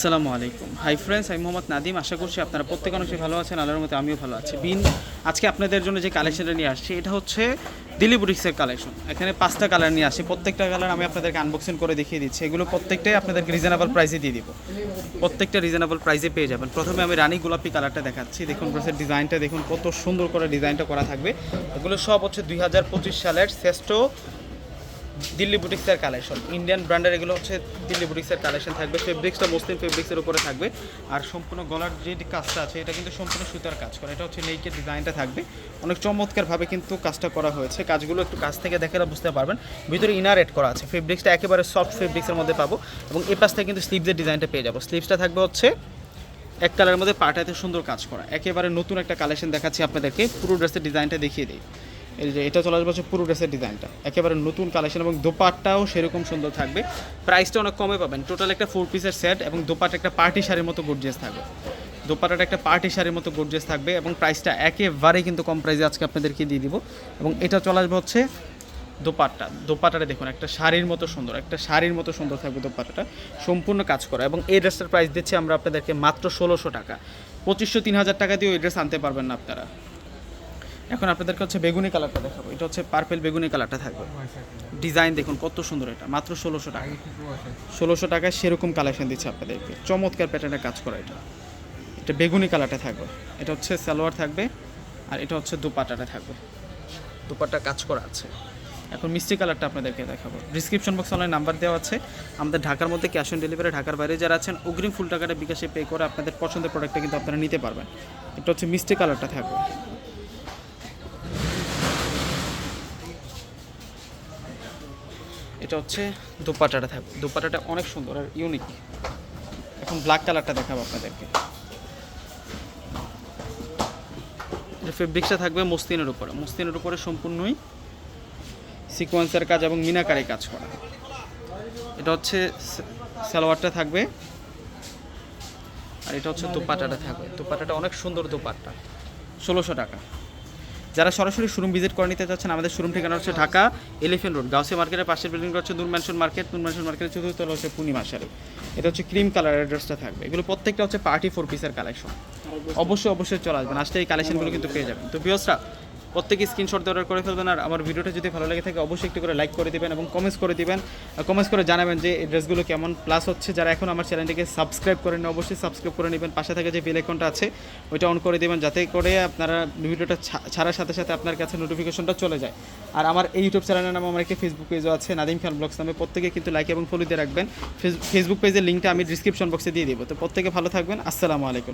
আসসালামু আলাইকুম। Hi friends আমি মোহাম্মদ নাদিম। আশা করছি আপনারা প্রত্যেক অনেকে ভালো আছেন, আল্লাহর মতো আমিও ভালো আছি। বিন, আজকে আপনাদের জন্য যে কালেকশনটা নিয়ে আসছি, এটা হচ্ছে দিল্লি বুটিক্সের কালেকশন এখানে পাঁচটা কালার নিয়ে আসি প্রত্যেকটা কালার আমি আপনাদেরকে আনবক্সিং করে দেখিয়ে দিচ্ছি। এগুলো প্রত্যেকটাই আপনাদেরকে রিজনেবল প্রাইসে দিয়ে দিব। প্রত্যেকটা রিজনেবল প্রাইসে পেয়ে যাবেন। প্রথমে আমি রানী গোলাপি কালারটা দেখাচ্ছি। দেখুন ড্রেসের ডিজাইনটা দেখুন, কত সুন্দর করে ডিজাইনটা করা থাকবে। এগুলো সব হচ্ছে দুই হাজার পঁচিশ সালের শ্রেষ্ঠ দিল্লি বুটিক্সের কালেকশন ইন্ডিয়ান ব্র্যান্ডের এগুলো হচ্ছে দিল্লি বুটিক্সের কালেকশন থাকবে ফেব্রিক্সটা মুসলিম ফেব্রিক্সের উপরে থাকবে। আর সম্পূর্ণ গলার যে কাজটা আছে, এটা কিন্তু সম্পূর্ণ সুতার কাজ করা। এটা হচ্ছে নেইকের ডিজাইনটা থাকবে। অনেক চমৎকারভাবে কিন্তু কাজটা করা হয়েছে। কাজগুলো একটু কাছ থেকে দেখে বুঝতে পারবেন। ভিতরে ইনার এড করা আছে। ফেব্রিক্সটা একেবারে সফট ফেব্রিক্সের মধ্যে পাবো। এবং এই পাশ থেকে কিন্তু স্লিভসের ডিজাইনটা পেয়ে যাব। স্লিভসটা থাকবে হচ্ছে এক কালারের মধ্যে পাটাতে সুন্দর কাজ করা। একেবারে নতুন একটা কালেকশন দেখাচ্ছি আপনাদেরকে। পুরো ড্রেসের ডিজাইনটা দেখিয়ে দিই। এই যে এটা চলে আসবে হচ্ছে পুরো ড্রেসের ডিজাইনটা। একেবারে নতুন কালেকশন এবং দোপাট্টাও সেরকম সুন্দর থাকবে। প্রাইসটা অনেক কমে পাবেন। টোটাল একটা ফোর পিসের সেট এবং দোপাট্টা একটা পার্টি শাড়ির মতো গর্জিয়াস থাকবে। দোপাট্টাটা একটা পার্টি শাড়ির মতো গর্জিয়াস থাকবে এবং প্রাইসটা একেবারেই কিন্তু কম প্রাইসে আজকে আপনাদেরকে দিয়ে দিব। এবং এটা চলে আসবে হচ্ছে দোপাট্টা। দোপাট্টাটা দেখুন, একটা শাড়ির মতো সুন্দর, একটা শাড়ির মতো সুন্দর থাকবে দোপাট্টাটা। সম্পূর্ণ কাজ করা এবং এই ড্রেসটার প্রাইস দিচ্ছি আমরা আপনাদেরকে মাত্র ষোলোশো টাকা। পঁচিশশো, তিন হাজার টাকা দিয়ে ওই ড্রেস আনতে পারবেন না আপনারা। এখন আপনাদেরকে হচ্ছে বেগুনি কালারটা দেখাবো। এটা হচ্ছে পার্পেল বেগুনি কালারটা থাকবে। ডিজাইন দেখুন কত সুন্দর এটা, মাত্র ষোলোশো টাকা। ষোলোশো টাকায় সেরকম কালেকশন দিচ্ছে আপনাদেরকে। চমৎকার প্যাটার্নের কাজ করা এটা। এটা বেগুনি কালারটা থাকবে। এটা হচ্ছে সালোয়ার থাকবে আর এটা হচ্ছে দুপাটাটা থাকবে। দুপাট্টা কাজ করা আছে। এখন মিষ্টি কালারটা আপনাদেরকে দেখাবো। ডিসক্রিপশন বক্স অনলাইন নাম্বার দেওয়া আছে। আমাদের ঢাকার মধ্যে ক্যাশ অন ডেলিভারি ঢাকার বাইরে যারা আছেন, অগ্রিম ফুল টাকাটা বিকাশে পে করে আপনাদের পছন্দের প্রোডাক্টটা কিন্তু আপনারা নিতে পারবেন। এটা হচ্ছে মিষ্টি কালারটা থাকবে। এটা হচ্ছে দোপাটাটা থাকবে দোপাটাটা অনেক সুন্দর আর ইউনিক এখন ব্ল্যাক কালারটা দেখাবো আপনাদেরকে। ফেব্রিক্সটা থাকবে মস্তিনের উপরে। মস্তিনের উপরে সম্পূর্ণই সিকোয়েন্সের কাজ এবং মিনাকারি কাজ করা। এটা হচ্ছে সালোয়ারটা থাকবে। আর এটা হচ্ছে দোপাটাটা থাকবে। দোপাটাটা অনেক সুন্দর দোপাট্টা। ষোলোশো টাকা। যারা সরাসরি শোরুম ভিজিট করে নিতে চাচ্ছেন আমাদের শোরুম ঠিকানা হচ্ছে ঢাকা এলিফেন্ট রোড গাউসি মার্কেটের পাশের বিল্ডিং হচ্ছে Noor mansion market Noor mansion মার্কেটের চতুর্থ তলা হচ্ছে পূর্ণিমা শাড়ি। এটা হচ্ছে ক্রিম কালারের ড্রেসটা থাকবে। এগুলো প্রত্যেকটা হচ্ছে পার্টি ফোর পিসের কালেকশন অবশ্যই। অবশ্যই চলে আসবেন। আসলে এই কালেকশনগুলো কিন্তু পেয়ে যাবেন। তো বিয়সরা প্রত্যেকে স্ক্রিনশট দিয়ে অর্ডার করে ফেলবেন আর আমার ভিডিওটা যদি ভালো লাগে থাকে, অবশ্যই একটু করে লাইক করে দিবেন এবং কমেন্টস করে দিবেন। কমেন্টস করে জানাবেন যে এই ড্রেসগুলো কেমন প্লাস হচ্ছে। যারা এখন আমার চ্যানেলটিকে সাবস্ক্রাইব করেন অবশ্যই সাবস্ক্রাইব করে নেবেন। পাশে থাকে যে বেল আইকনটা আছে, ওইটা অন করে দিবেন যাতে করে আপনারা ভিডিওটা ছাড়ার সাথে সাথে আপনার কাছে নোটিফিকেশনটা চলে যায়। আর আমার এই ইউটিউব চ্যানেলের নাম আমার একটা ফেসবুক পেজও আছে নাদিম খান ব্লগস নামে। প্রত্যেকে কিন্তু লাইক এবং ফলো দিয়ে রাখবেন। ফেস- ফেসবুক পেজের লিঙ্কটা আমি ডিসক্রিপশন বক্সে দিয়ে দেবো। তো প্রত্যেকে ভালো থাকবেন। আসসালামু আলাইকুম।